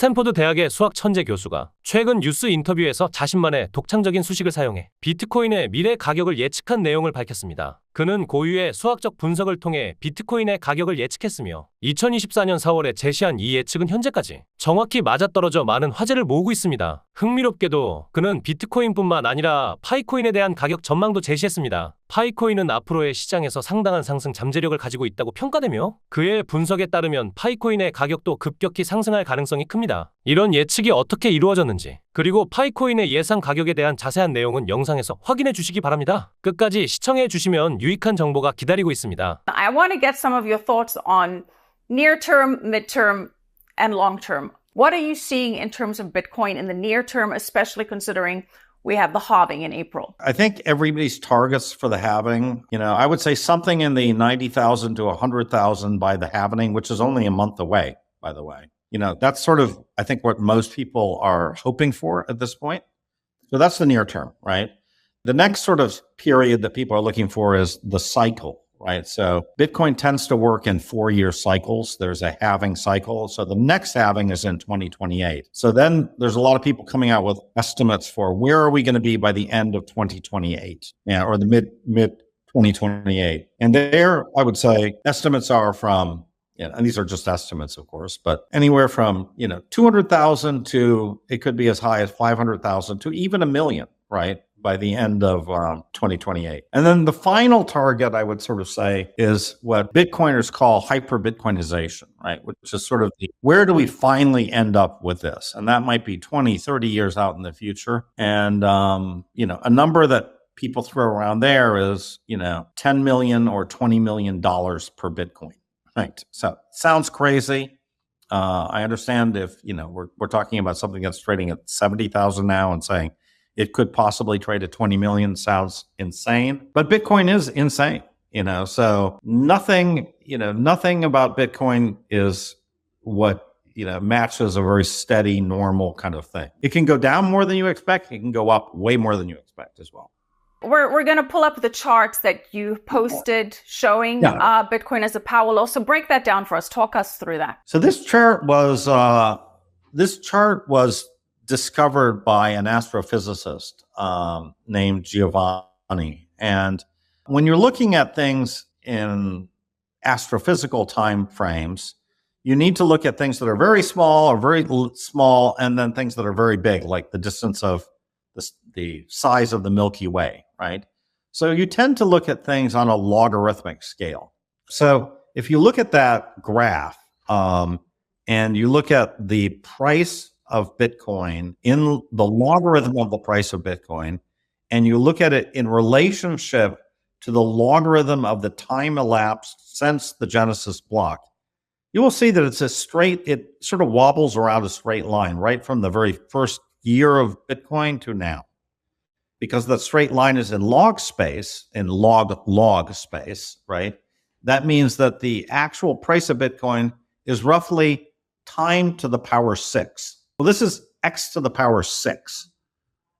스탠포드 대학의 수학 천재 교수가 최근 뉴스 인터뷰에서 자신만의 독창적인 수식을 사용해 비트코인의 미래 가격을 예측한 내용을 밝혔습니다. 그는 고유의 수학적 분석을 통해 비트코인의 가격을 예측했으며 2024년 4월에 제시한 이 예측은 현재까지 정확히 맞아떨어져 많은 화제를 모으고 있습니다. 흥미롭게도 그는 비트코인뿐만 아니라 파이코인에 대한 가격 전망도 제시했습니다. 파이코인은 앞으로의 시장에서 상당한 상승 잠재력을 가지고 있다고 평가되며 그의 분석에 따르면 파이코인의 가격도 급격히 상승할 가능성이 큽니다. 이런 예측이 어떻게 이루어졌는지 그리고 파이코인의 예상 가격에 대한 자세한 내용은 영상에서 확인해 주시기 바랍니다. 끝까지 시청해 주시면 유익한 정보가 기다리고 있습니다. I want to get some of your thoughts on near term, mid-term, and long term. What are you seeing in terms of Bitcoin in the near term, especially considering we have the halving in April? I think everybody's targets for the halving, you know, I would say something in the 90,000 to 100,000 by the halving, which is only a month away, by the way. You know, that's sort of, I think, what most people are hoping for at this point. So that's the near term, right? The next sort of period that people are looking for is the cycle, right? So Bitcoin tends to work in four year cycles. There's a halving cycle. So the next halving is in 2028. So then there's a lot of people coming out with estimates for where are we going to be by the end of 2028 yeah, or the mid, mid 2028. And there, I would say estimates are from yeah, and these are just estimates, of course, but anywhere from you know two hundred thousand to it could be as high as five hundred thousand to even a million, right? By the end of um, 2028. And then the final target, I would sort of say, is what Bitcoiners call hyper Bitcoinization, right? Which is sort of the where do we finally end up with this? And that might be 20, 30 years out in the future. And, um, you know, a number that people throw around there is, you know, 10 million or 20 million dollars per Bitcoin. Right. So sounds crazy. Uh, I understand if you know we're we're talking about something that's trading at seventy thousand now and saying it could possibly trade at twenty million sounds insane, but Bitcoin is insane. You know, so nothing you know nothing about Bitcoin is what you know matches a very steady, normal kind of thing. It can go down more than you expect. It can go up way more than you expect as well. We're, we're going to pull up the charts that you posted showing Yeah. uh, Bitcoin as a power law. So break that down for us. Talk us through that. So this chart was uh, this chart was discovered by an astrophysicist um, named Giovanni. And when you're looking at things in astrophysical time frames, you need to look at things that are very small or very l- small, and then things that are very big, like the distance of the, the size of the Milky Way, right? So you tend to look at things on a logarithmic scale. So if you look at that graph, um, and you look at the price of Bitcoin in the logarithm of the price of Bitcoin, and you look at it in relationship to the logarithm of the time elapsed since the Genesis block, you will see that it's a straight, it sort of wobbles around a straight line right from the very first year of Bitcoin to now. Because the straight line is in log space, in log log space, right? That means that the actual price of Bitcoin is roughly time to the power six. Well, this is x to the power six.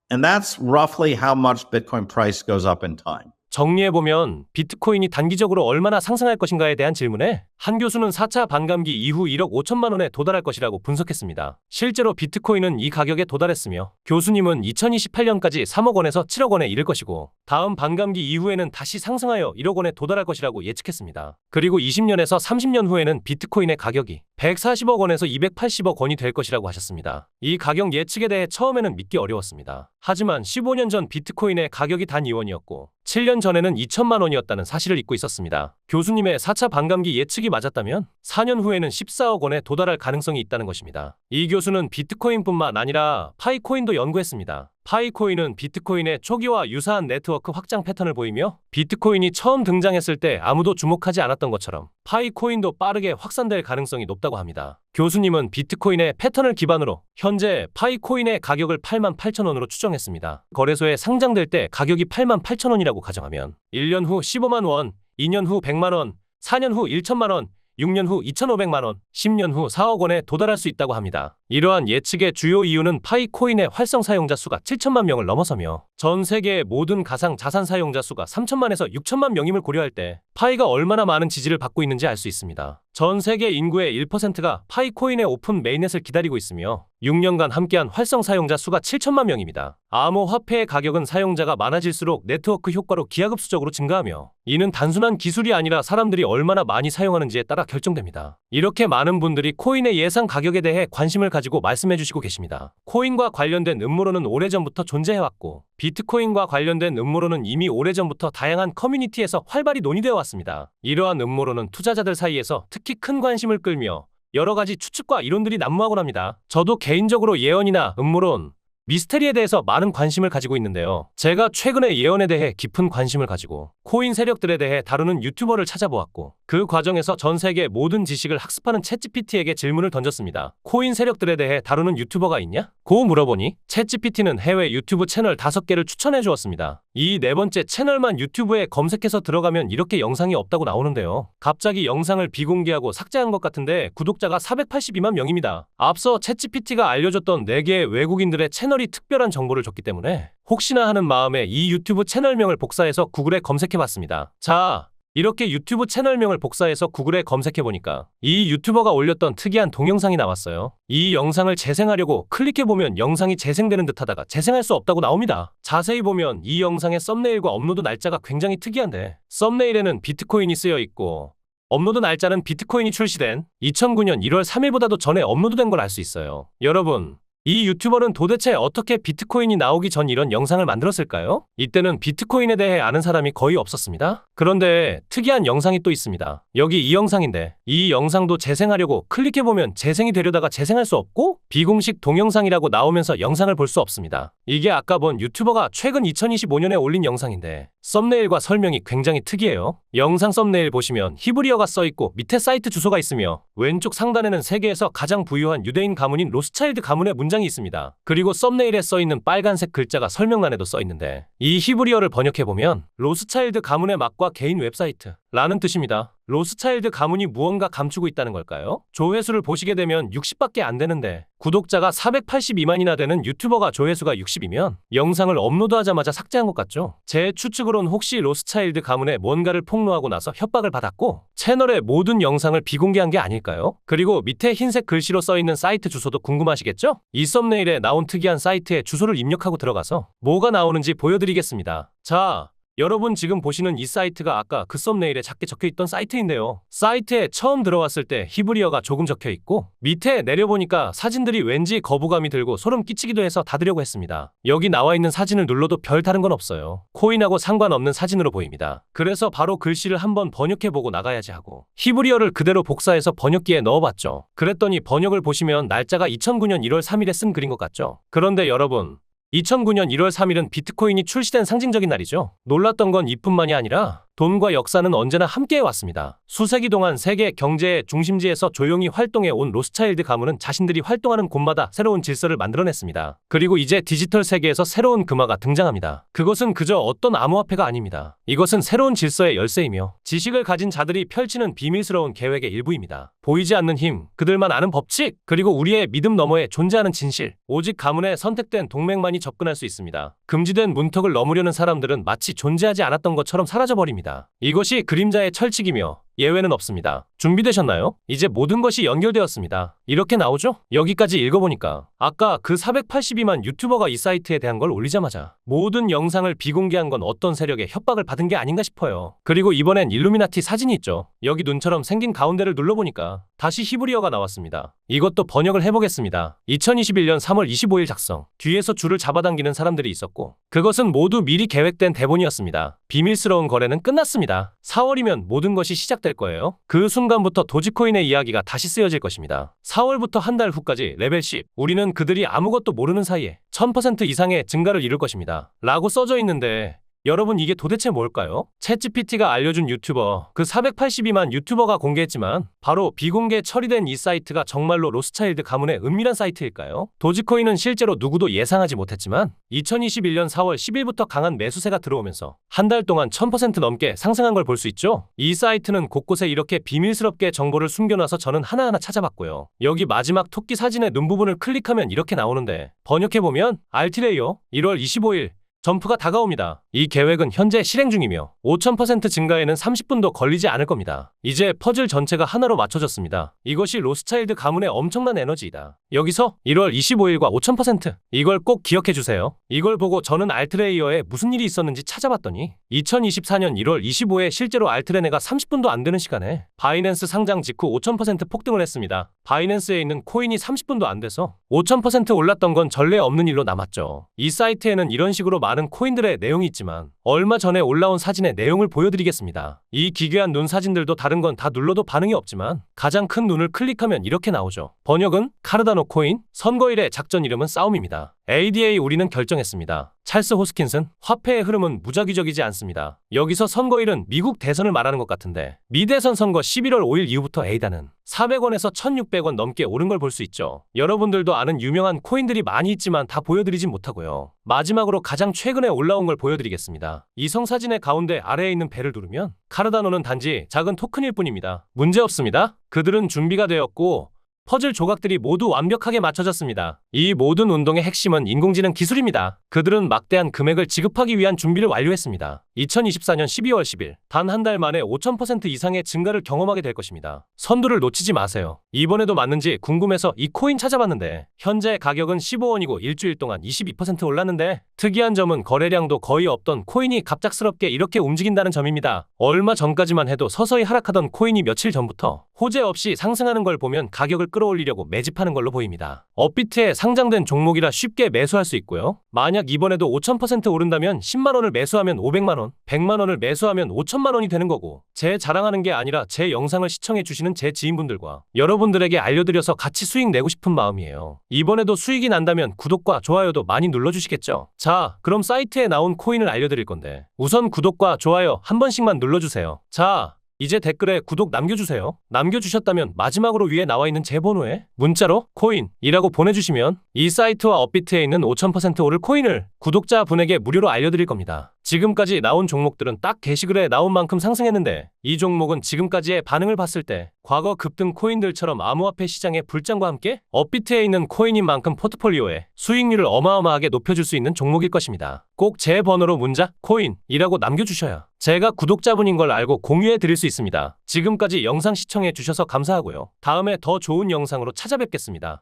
And that's roughly how much Bitcoin price goes up in time. 정리해보면 비트코인이 단기적으로 얼마나 상승할 것인가에 대한 질문에 한 교수는 4차 반감기 이후 1억 5천만 원에 도달할 것이라고 분석했습니다. 실제로 비트코인은 이 가격에 도달했으며 교수님은 2028년까지 3억 원에서 7억 원에 이를 것이고 다음 반감기 이후에는 다시 상승하여 1억 원에 도달할 것이라고 예측했습니다. 그리고 20년에서 30년 후에는 비트코인의 가격이 140억 원에서 280억 원이 될 것이라고 하셨습니다. 이 가격 예측에 대해 처음에는 믿기 어려웠습니다. 하지만 15년 전 비트코인의 가격이 단 2원이었고 7년 전에는 2천만 원이었다는 사실을 잊고 있었습니다. 교수님의 4차 반감기 예측이 맞았다면 4년 후에는 14억 원에 도달할 가능성이 있다는 것입니다. 이 교수는 비트코인뿐만 아니라 파이코인도 연구했습니다. 파이코인은 비트코인의 초기와 유사한 네트워크 확장 패턴을 보이며 비트코인이 처음 등장했을 때 아무도 주목하지 않았던 것처럼 파이코인도 빠르게 확산될 가능성이 높다고 합니다. 교수님은 비트코인의 패턴을 기반으로 현재 파이코인의 가격을 8만 8천 원으로 추정했습니다. 거래소에 상장될 때 가격이 8만 8천 원이라고 가정하면 1년 후 15만 원, 2년 후 100만 원, 4년 후 1천만 원, 6년 후 2,500만 원, 10년 후 4억 원에 도달할 수 있다고 합니다. 이러한 예측의 주요 이유는 파이 코인의 활성 사용자 수가 7천만 명을 넘어서며 전 세계의 모든 가상 자산 사용자 수가 3천만에서 6천만 명임을 고려할 때 파이가 얼마나 많은 지지를 받고 있는지 알 수 있습니다. 전 세계 인구의 1%가 파이코인의 오픈 메인넷을 기다리고 있으며 6년간 함께한 활성 사용자 수가 7천만 명입니다. 암호 화폐의 가격은 사용자가 많아질수록 네트워크 효과로 기하급수적으로 증가하며 이는 단순한 기술이 아니라 사람들이 얼마나 많이 사용하는지에 따라 결정됩니다. 이렇게 많은 분들이 코인의 예상 가격에 대해 관심을 가지고 말씀해 주시고 계십니다. 코인과 관련된 음모론은 오래전부터 존재해왔고 비트코인과 관련된 음모론은 이미 오래전부터 다양한 커뮤니티에서 활발히 논의되어 왔습니다. 이러한 음모론은 투자자들 사이에서 특히 큰 관심을 끌며 여러 가지 추측과 이론들이 난무하곤 합니다. 저도 개인적으로 예언이나 음모론, 미스테리에 대해서 많은 관심을 가지고 있는데요. 제가 최근에 예언에 대해 깊은 관심을 가지고 코인 세력들에 대해 다루는 유튜버를 찾아보았고 그 과정에서 전 세계 모든 지식을 학습하는 챗GPT에게 질문을 던졌습니다. 코인 세력들에 대해 다루는 유튜버가 있냐? 고 물어보니 챗GPT는 해외 유튜브 채널 5개를 추천해 주었습니다. 이 네 번째 채널만 유튜브에 검색해서 들어가면 이렇게 영상이 없다고 나오는데요. 갑자기 영상을 비공개하고 삭제한 것 같은데 구독자가 482만 명입니다. 앞서 챗GPT가 알려줬던 4개의 외국인들의 채널이 특별한 정보를 줬기 때문에 혹시나 하는 마음에 이 유튜브 채널명을 복사해서 구글에 검색해봤습니다. 자, 이렇게 유튜브 채널명을 복사해서 구글에 검색해보니까 이 유튜버가 올렸던 특이한 동영상이 나왔어요. 이 영상을 재생하려고 클릭해보면 영상이 재생되는 듯 하다가 재생할 수 없다고 나옵니다. 자세히 보면 이 영상의 썸네일과 업로드 날짜가 굉장히 특이한데 썸네일에는 비트코인이 쓰여 있고 업로드 날짜는 비트코인이 출시된 2009년 1월 3일보다도 전에 업로드된 걸 알 수 있어요. 여러분, 이 유튜버는 도대체 어떻게 비트코인이 나오기 전 이런 영상을 만들었을까요? 이때는 비트코인에 대해 아는 사람이 거의 없었습니다. 그런데 특이한 영상이 또 있습니다. 여기 이 영상인데 이 영상도 재생하려고 클릭해보면 재생이 되려다가 재생할 수 없고 비공식 동영상이라고 나오면서 영상을 볼 수 없습니다. 이게 아까 본 유튜버가 최근 2025년에 올린 영상인데 썸네일과 설명이 굉장히 특이해요. 영상 썸네일 보시면 히브리어가 써있고 밑에 사이트 주소가 있으며 왼쪽 상단에는 세계에서 가장 부유한 유대인 가문인 로스차일드 가문의 문장이 있습니다. 그리고 썸네일에 써있는 빨간색 글자가 설명란에도 써있는데 이 히브리어를 번역해보면 로스차일드 가문의 맛과 개인 웹사이트 라는 뜻입니다. 로스차일드 가문이 무언가 감추고 있다는 걸까요? 조회수를 보시게 되면 60밖에 안 되는데 구독자가 482만이나 되는 유튜버가 조회수가 60이면 영상을 업로드하자마자 삭제한 것 같죠? 제 추측으론 혹시 로스차일드 가문에 뭔가를 폭로하고 나서 협박을 받았고 채널의 모든 영상을 비공개한 게 아닐까요? 그리고 밑에 흰색 글씨로 써있는 사이트 주소도 궁금하시겠죠? 이 썸네일에 나온 특이한 사이트에 주소를 입력하고 들어가서 뭐가 나오는지 보여드리겠습니다. 자, 여러분 지금 보시는 이 사이트가 아까 그 썸네일에 작게 적혀 있던 사이트인데요. 사이트에 처음 들어왔을 때 히브리어가 조금 적혀 있고 밑에 내려보니까 사진들이 왠지 거부감이 들고 소름 끼치기도 해서 닫으려고 했습니다. 여기 나와 있는 사진을 눌러도 별 다른 건 없어요. 코인하고 상관없는 사진으로 보입니다. 그래서 바로 글씨를 한번 번역해보고 나가야지 하고 히브리어를 그대로 복사해서 번역기에 넣어봤죠. 그랬더니 번역을 보시면 날짜가 2009년 1월 3일에 쓴 글인 것 같죠. 그런데 여러분 2009년 1월 3일은 비트코인이 출시된 상징적인 날이죠. 놀랐던 건 이뿐만이 아니라 돈과 역사는 언제나 함께해 왔습니다. 수세기 동안 세계 경제의 중심지에서 조용히 활동해 온 로스차일드 가문은 자신들이 활동하는 곳마다 새로운 질서를 만들어냈습니다. 그리고 이제 디지털 세계에서 새로운 금화가 등장합니다. 그것은 그저 어떤 암호화폐가 아닙니다. 이것은 새로운 질서의 열쇠이며 지식을 가진 자들이 펼치는 비밀스러운 계획의 일부입니다. 보이지 않는 힘, 그들만 아는 법칙, 그리고 우리의 믿음 너머에 존재하는 진실. 오직 가문에 선택된 동맹만이 접근할 수 있습니다. 금지된 문턱을 넘으려는 사람들은 마치 존재하지 않았던 것처럼 사라져버립니다. 이것이 그림자의 철칙이며 예외는 없습니다. 준비되셨나요? 이제 모든 것이 연결되었습니다. 이렇게 나오죠? 여기까지 읽어보니까 아까 그 482만 유튜버가 이 사이트에 대한 걸 올리자마자 모든 영상을 비공개한 건 어떤 세력의 협박을 받은 게 아닌가 싶어요. 그리고 이번엔 일루미나티 사진이 있죠. 여기 눈처럼 생긴 가운데를 눌러보니까 다시 히브리어가 나왔습니다. 이것도 번역을 해보겠습니다. 2021년 3월 25일 작성. 뒤에서 줄을 잡아당기는 사람들이 있었고 그것은 모두 미리 계획된 대본이었습니다. 비밀스러운 거래는 끝났습니다. 4월이면 모든 것이 시작될 거예요. 그 순간부터 도지코인의 이야기가 다시 쓰여질 것입니다. 4월부터 한 달 후까지 레벨 10. 우리는 그들이 아무것도 모르는 사이에 1000% 이상의 증가를 이룰 것입니다. 라고 써져 있는데 여러분 이게 도대체 뭘까요? 챗GPT가 알려준 유튜버 그 482만 유튜버가 공개했지만 바로 비공개 처리된 이 사이트가 정말로 로스차일드 가문의 은밀한 사이트일까요? 도지코인은 실제로 누구도 예상하지 못했지만 2021년 4월 10일부터 강한 매수세가 들어오면서 한 달 동안 1000% 넘게 상승한 걸 볼 수 있죠? 이 사이트는 곳곳에 이렇게 비밀스럽게 정보를 숨겨놔서 저는 하나하나 찾아봤고요. 여기 마지막 토끼 사진의 눈 부분을 클릭하면 이렇게 나오는데 번역해보면 알티레이어 1월 25일 점프가 다가옵니다. 이 계획은 현재 실행 중이며 5000% 증가에는 30분도 걸리지 않을 겁니다. 이제 퍼즐 전체가 하나로 맞춰졌습니다. 이것이 로스차일드 가문의 엄청난 에너지이다. 여기서 1월 25일과 5000% 이걸 꼭 기억해 주세요. 이걸 보고 저는 알트레이어에 무슨 일이 있었는지 찾아봤더니 2024년 1월 25일 실제로 알트레네가 30분도 안 되는 시간에 바이낸스 상장 직후 5000% 폭등을 했습니다. 바이낸스에 있는 코인이 30분도 안 돼서 5000% 올랐던 건 전례 없는 일로 남았죠. 이 사이트에는 이런 식으로 많은 코인들의 내용이 있 지만 얼마 전에 올라온 사진의 내용을 보여드리겠습니다. 이 기괴한 눈 사진들도 다른 건 다 눌러도 반응이 없지만 가장 큰 눈을 클릭하면 이렇게 나오죠. 번역은 카르다노 코인, 선거일의 작전 이름은 싸움입니다. ADA 우리는 결정했습니다. 찰스 호스킨슨, 화폐의 흐름은 무작위적이지 않습니다. 여기서 선거일은 미국 대선을 말하는 것 같은데 미대선 선거 11월 5일 이후부터 에이다는 400원에서 1600원 넘게 오른 걸 볼 수 있죠. 여러분들도 아는 유명한 코인들이 많이 있지만 다 보여드리진 못하고요. 마지막으로 가장 최근에 올라온 걸 보여드리겠습니다. 이 성 사진의 가운데 아래에 있는 배를 누르면 카르다노는 단지 작은 토큰일 뿐입니다. 문제 없습니다. 그들은 준비가 되었고 퍼즐 조각들이 모두 완벽하게 맞춰졌습니다. 이 모든 운동의 핵심은 인공지능 기술입니다. 그들은 막대한 금액을 지급하기 위한 준비를 완료했습니다. 2024년 12월 10일 단 한 달 만에 5000% 이상의 증가를 경험하게 될 것입니다. 선두를 놓치지 마세요. 이번에도 맞는지 궁금해서 이 코인 찾아봤는데 현재 가격은 15원이고 일주일 동안 22% 올랐는데 특이한 점은 거래량도 거의 없던 코인이 갑작스럽게 이렇게 움직인다는 점입니다. 얼마 전까지만 해도 서서히 하락하던 코인이 며칠 전부터 호재 없이 상승하는 걸 보면 가격을 끌어올리려고 매집하는 걸로 보입니다. 업비트에 상장된 종목이라 쉽게 매수할 수 있고요. 만약 이번에도 5000% 오른다면 10만 원을 매수하면 500만 원, 100만 원을 매수하면 5천만 원이 되는 거고 제 자랑하는 게 아니라 제 영상을 시청해 주시는 제 지인분들과 여러분들에게 알려드려서 같이 수익 내고 싶은 마음이에요. 이번에도 수익이 난다면 구독과 좋아요도 많이 눌러주시겠죠? 자, 그럼 사이트에 나온 코인을 알려드릴 건데 우선 구독과 좋아요 한 번씩만 눌러주세요. 자, 이제 댓글에 구독 남겨주세요. 남겨주셨다면 마지막으로 위에 나와 있는 제 번호에 문자로 코인이라고 보내주시면 이 사이트와 업비트에 있는 5000% 오를 코인을 구독자분에게 무료로 알려드릴 겁니다. 지금까지 나온 종목들은 딱 게시글에 나온 만큼 상승했는데 이 종목은 지금까지의 반응을 봤을 때 과거 급등 코인들처럼 암호화폐 시장의 불장과 함께 업비트에 있는 코인인 만큼 포트폴리오에 수익률을 어마어마하게 높여줄 수 있는 종목일 것입니다. 꼭 제 번호로 문자 코인이라고 남겨주셔야 제가 구독자분인 걸 알고 공유해 드릴 수 있습니다. 지금까지 영상 시청해 주셔서 감사하고요. 다음에 더 좋은 영상으로 찾아뵙겠습니다.